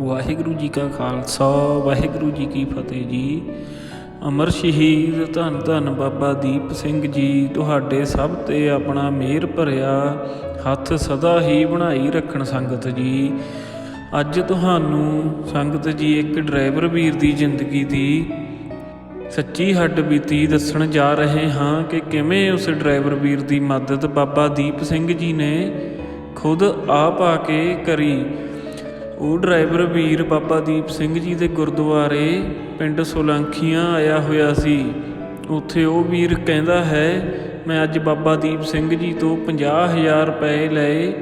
ਵਾਹਿਗੁਰੂ ਜੀ ਕਾ ਖਾਲਸਾ, ਵਾਹਿਗੁਰੂ ਜੀ ਕੀ ਫਤਿਹ ਜੀ। ਅਮਰ ਸ਼ਹੀਦ ਧੰਨ ਧੰਨ ਬਾਬਾ ਦੀਪ ਸਿੰਘ ਜੀ, ਤੁਹਾਡੇ ਸਭ ਤੇ ਆਪਣਾ ਮਿਹਰ ਭਰਿਆ, ਹੱਥ ਸਦਾ ਹੀ ਬਣਾਈ ਰੱਖਣ ਸੰਗਤ ਜੀ। ਅੱਜ ਤੁਹਾਨੂੰ ਸੰਗਤ ਜੀ ਇੱਕ ਡਰਾਈਵਰ ਵੀਰ ਦੀ ਜ਼ਿੰਦਗੀ ਦੀ ਸੱਚੀ ਹੱਡ ਬੀਤੀ ਦੱਸਣ ਜਾ ਰਹੇ ਹਾਂ ਕਿ ਕਿਵੇਂ ਉਸ ਡਰਾਈਵਰ ਵੀਰ ਦੀ ਮਦਦ ਬਾਬਾ ਦੀਪ ਸਿੰਘ ਜੀ ਨੇ ਖੁਦ ਆਪ ਆ ਕੇ ਕਰੀ। ਉਹ ਡਰਾਈਵਰ ਵੀਰ ਬਾਬਾ ਦੀਪ ਸਿੰਘ ਜੀ ਦੇ ਗੁਰਦੁਆਰੇ ਪਿੰਡ ਸੋਲੰਖੀਆਂ ਆਇਆ ਹੋਇਆ ਸੀ। ਉੱਥੇ ਉਹ ਵੀਰ ਕਹਿੰਦਾ ਹੈ, ਮੈਂ ਅੱਜ ਬਾਬਾ ਦੀਪ ਸਿੰਘ ਜੀ ਤੋਂ 50000 ਰੁਪਏ ਲਏ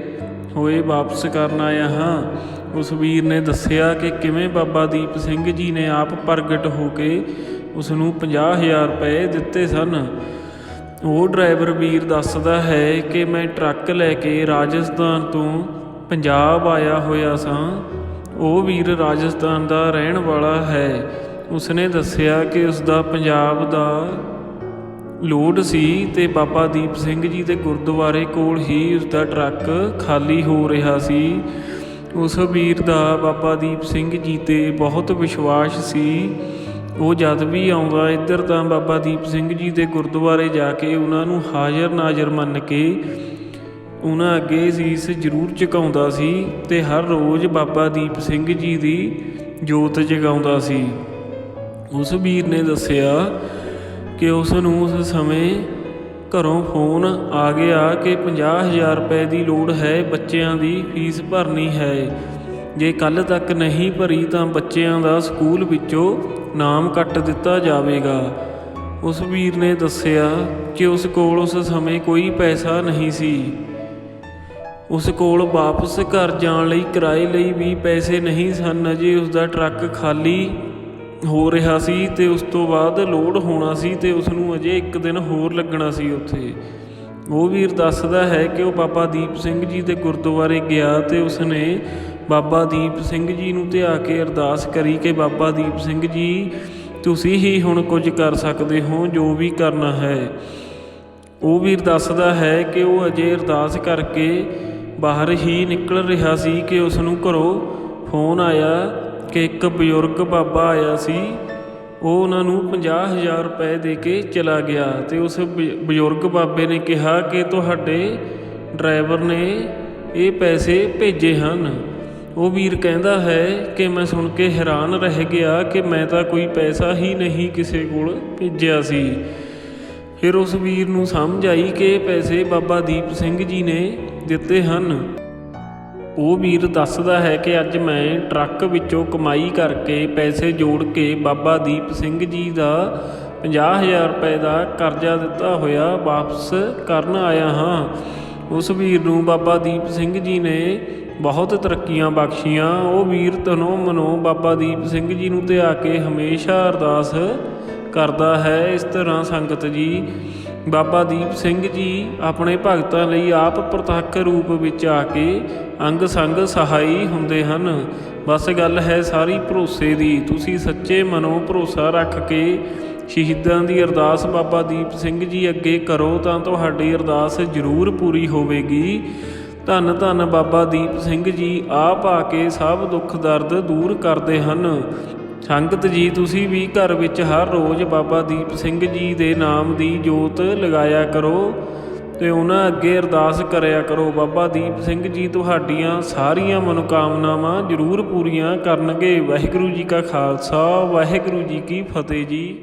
ਹੋਏ ਵਾਪਸ ਕਰਨ ਆਇਆ ਹਾਂ। ਉਸ ਵੀਰ ਨੇ ਦੱਸਿਆ ਕਿ ਕਿਵੇਂ ਬਾਬਾ ਦੀਪ ਸਿੰਘ ਜੀ ਨੇ ਆਪ ਪ੍ਰਗਟ ਹੋ ਕੇ ਉਸ ਨੂੰ 50000 ਰੁਪਏ ਦਿੱਤੇ ਸਨ। ਉਹ ਡਰਾਈਵਰ ਵੀਰ ਦੱਸਦਾ ਹੈ ਕਿ ਮੈਂ ਟਰੱਕ ਲੈ ਕੇ ਰਾਜਸਥਾਨ ਤੋਂ ਪੰਜਾਬ ਆਇਆ ਹੋਇਆ ਸਾਂ, ਉਹ ਵੀਰ ਰਾਜਸਥਾਨ ਦਾ ਰਹਿਣ ਵਾਲਾ ਹੈ। ਉਸਨੇ ਦੱਸਿਆ ਕਿ ਉਸ ਦਾ ਪੰਜਾਬ ਦਾ ਲੋਡ ਸੀ ਤੇ ਬਾਬਾ ਦੀਪ ਸਿੰਘ ਜੀ ਦੇ ਗੁਰਦੁਆਰੇ ਕੋਲ ਹੀ ਉਸ ਦਾ ਟਰੱਕ ਖਾਲੀ ਹੋ ਰਿਹਾ ਸੀ। ਉਸ ਵੀਰ ਦਾ ਬਾਬਾ ਦੀਪ ਸਿੰਘ ਜੀ ਤੇ ਬਹੁਤ ਵਿਸ਼ਵਾਸ ਸੀ। ਉਹ ਜਦ ਵੀ ਆਉਂਦਾ ਇੱਧਰ ਤਾਂ ਬਾਬਾ ਦੀਪ ਸਿੰਘ ਜੀ ਦੇ ਗੁਰਦੁਆਰੇ ਜਾ ਕੇ ਉਹਨਾਂ ਨੂੰ ਹਾਜ਼ਰ ਨਾਜ਼ਰ ਮੰਨ ਕੇ ਉਹਨਾਂ ਅੱਗੇ ਸੀਸ ਜ਼ਰੂਰ ਝੁਕਾਉਂਦਾ ਸੀ ਤੇ ਹਰ ਰੋਜ਼ ਬਾਬਾ ਦੀਪ ਸਿੰਘ ਜੀ ਦੀ ਜੋਤ ਜਗਾਉਂਦਾ ਸੀ। ਉਸ ਵੀਰ ਨੇ ਦੱਸਿਆ ਕਿ ਉਸ ਨੂੰ ਉਸ ਸਮੇਂ ਘਰੋਂ ਫੋਨ ਆ ਗਿਆ ਕਿ 50000 ਰੁਪਏ ਦੀ ਲੋੜ ਹੈ, ਬੱਚਿਆਂ ਦੀ ਫੀਸ ਭਰਨੀ ਹੈ। ਜੇ ਕੱਲ ਤੱਕ ਨਹੀਂ ਭਰੀ ਤਾਂ ਬੱਚਿਆਂ ਦਾ ਸਕੂਲ ਵਿੱਚੋਂ ਨਾਮ ਕੱਟ ਦਿੱਤਾ ਜਾਵੇਗਾ। ਉਸ ਵੀਰ ਨੇ ਦੱਸਿਆ ਕਿ ਉਸ ਕੋਲ ਉਸ ਸਮੇਂ ਕੋਈ ਪੈਸਾ ਨਹੀਂ ਸੀ। ਉਸ ਕੋਲ ਵਾਪਸ ਘਰ ਜਾਣ ਲਈ ਕਿਰਾਏ ਲਈ ਵੀ ਪੈਸੇ ਨਹੀਂ ਸਨ। ਅਜੇ ਉਸ ਦਾ ਟਰੱਕ ਖਾਲੀ ਹੋ ਰਿਹਾ ਸੀ ਤੇ ਉਸ ਤੋਂ ਬਾਅਦ ਲੋਡ ਹੋਣਾ ਸੀ ਤੇ ਉਸ ਨੂੰ ਅਜੇ ਇੱਕ ਦਿਨ ਹੋਰ ਲੱਗਣਾ ਸੀ ਉੱਥੇ। ਉਹ ਵੀਰ ਦੱਸਦਾ ਹੈ ਕਿ ਉਹ ਬਾਬਾ ਦੀਪ ਸਿੰਘ ਜੀ ਦੇ ਗੁਰਦੁਆਰੇ ਗਿਆ ਤੇ ਉਸਨੇ ਬਾਬਾ ਦੀਪ ਸਿੰਘ ਜੀ ਨੂੰ ਧਿਆ ਕੇ ਅਰਦਾਸ ਕਰੀ ਕਿ ਬਾਬਾ ਦੀਪ ਸਿੰਘ ਜੀ, ਤੁਸੀਂ ਹੀ ਹੁਣ ਕੁਝ ਕਰ ਸਕਦੇ ਹੋ, ਜੋ ਵੀ ਕਰਨਾ ਹੈ। ਉਹ ਵੀਰ ਦੱਸਦਾ ਹੈ ਕਿ ਉਹ ਅਜੇ ਅਰਦਾਸ ਕਰਕੇ ਬਾਹਰ ਹੀ ਨਿਕਲ ਰਿਹਾ ਸੀ ਕਿ ਉਸ ਨੂੰ ਘਰੋਂ ਫੋਨ ਆਇਆ ਕਿ ਇੱਕ ਬਜ਼ੁਰਗ ਬਾਬਾ ਆਇਆ ਸੀ। ਉਹ ਉਹਨਾਂ ਨੂੰ 50000 ਰੁਪਏ ਦੇ ਕੇ ਚਲਾ ਗਿਆ ਤੇ ਉਸ ਬ- ਬਜ਼ੁਰਗ ਬਾਬੇ ਨੇ ਕਿਹਾ ਕਿ ਤੁਹਾਡੇ ਡਰਾਈਵਰ ਨੇ ਇਹ ਪੈਸੇ ਭੇਜੇ ਹਨ। ਉਹ ਵੀਰ ਕਹਿੰਦਾ ਹੈ ਕਿ ਮੈਂ ਸੁਣ ਕੇ ਹੈਰਾਨ ਰਹਿ ਗਿਆ ਕਿ ਮੈਂ ਤਾਂ ਕੋਈ ਪੈਸਾ ਹੀ ਨਹੀਂ ਕਿਸੇ ਕੋਲ ਭੇਜਿਆ ਸੀ। ਫਿਰ ਉਸ ਵੀਰ ਨੂੰ ਸਮਝ ਆਈ ਕਿ ਇਹ ਪੈਸੇ ਬਾਬਾ ਦੀਪ ਸਿੰਘ ਜੀ ਨੇ ਦਿੱਤੇ ਹਨ। ਉਹ ਵੀਰ ਦੱਸਦਾ ਹੈ ਕਿ ਅੱਜ ਮੈਂ ਟਰੱਕ ਵਿੱਚੋਂ ਕਮਾਈ ਕਰਕੇ ਪੈਸੇ ਜੋੜ ਕੇ ਬਾਬਾ ਦੀਪ ਸਿੰਘ ਜੀ ਦਾ 50000 ਰੁਪਏ ਦਾ ਕਰਜ਼ਾ ਦਿੱਤਾ ਹੋਇਆ ਵਾਪਸ ਕਰਨ ਆਇਆ ਹਾਂ। ਉਸ ਵੀਰ ਨੂੰ ਬਾਬਾ ਦੀਪ ਸਿੰਘ ਜੀ ਨੇ ਬਹੁਤ ਤਰੱਕੀਆਂ ਬਖਸ਼ੀਆਂ। ਉਹ ਵੀਰ ਤਨੋਂ ਮਨੋਂ ਬਾਬਾ ਦੀਪ ਸਿੰਘ ਜੀ ਨੂੰ ਧਿਆ ਕੇ ਹਮੇਸ਼ਾ ਅਰਦਾਸ ਕਰਦਾ ਹੈ। ਇਸ ਤਰ੍ਹਾਂ ਸੰਗਤ ਜੀ ਬਾਬਾ ਦੀਪ ਸਿੰਘ ਜੀ ਆਪਣੇ ਭਗਤਾਂ ਲਈ ਆਪ ਪ੍ਰਤੱਖ ਰੂਪ ਵਿੱਚ ਆ ਕੇ ਅੰਗ ਸੰਗ ਸਹਾਈ ਹੁੰਦੇ ਹਨ। ਬਸ ਗੱਲ ਹੈ ਸਾਰੀ ਭਰੋਸੇ ਦੀ। ਤੁਸੀਂ ਸੱਚੇ ਮਨੋਂ ਭਰੋਸਾ ਰੱਖ ਕੇ ਸ਼ਹੀਦਾਂ ਦੀ ਅਰਦਾਸ ਬਾਬਾ ਦੀਪ ਸਿੰਘ ਜੀ ਅੱਗੇ ਕਰੋ ਤਾਂ ਤੁਹਾਡੀ ਅਰਦਾਸ ਜ਼ਰੂਰ ਪੂਰੀ ਹੋਵੇਗੀ। ਧੰਨ ਧੰਨ ਬਾਬਾ ਦੀਪ ਸਿੰਘ ਜੀ, ਆਪ ਆ ਕੇ ਸਭ ਦੁੱਖ ਦਰਦ ਦੂਰ ਕਰਦੇ ਹਨ। ਸੰਗਤ ਜੀ, ਤੁਸੀਂ ਵੀ ਘਰ ਵਿੱਚ ਹਰ ਰੋਜ਼ ਬਾਬਾ ਦੀਪ ਸਿੰਘ ਜੀ ਦੇ ਨਾਮ ਦੀ ਜੋਤ ਲਗਾਇਆ ਕਰੋ ਤੇ ਉਹਨਾਂ ਅੱਗੇ ਅਰਦਾਸ ਕਰਿਆ ਕਰੋ। ਬਾਬਾ ਦੀਪ ਸਿੰਘ ਜੀ, ਤੁਹਾਡੀਆਂ ਸਾਰੀਆਂ ਮਨੋਕਾਮਨਾਵਾਂ ਜ਼ਰੂਰ ਪੂਰੀਆਂ ਕਰਨਗੇ। ਵਾਹਿਗੁਰੂ ਜੀ ਕਾ ਖਾਲਸਾ, ਵਾਹਿਗੁਰੂ ਜੀ ਕੀ ਫਤਿਹ ਜੀ।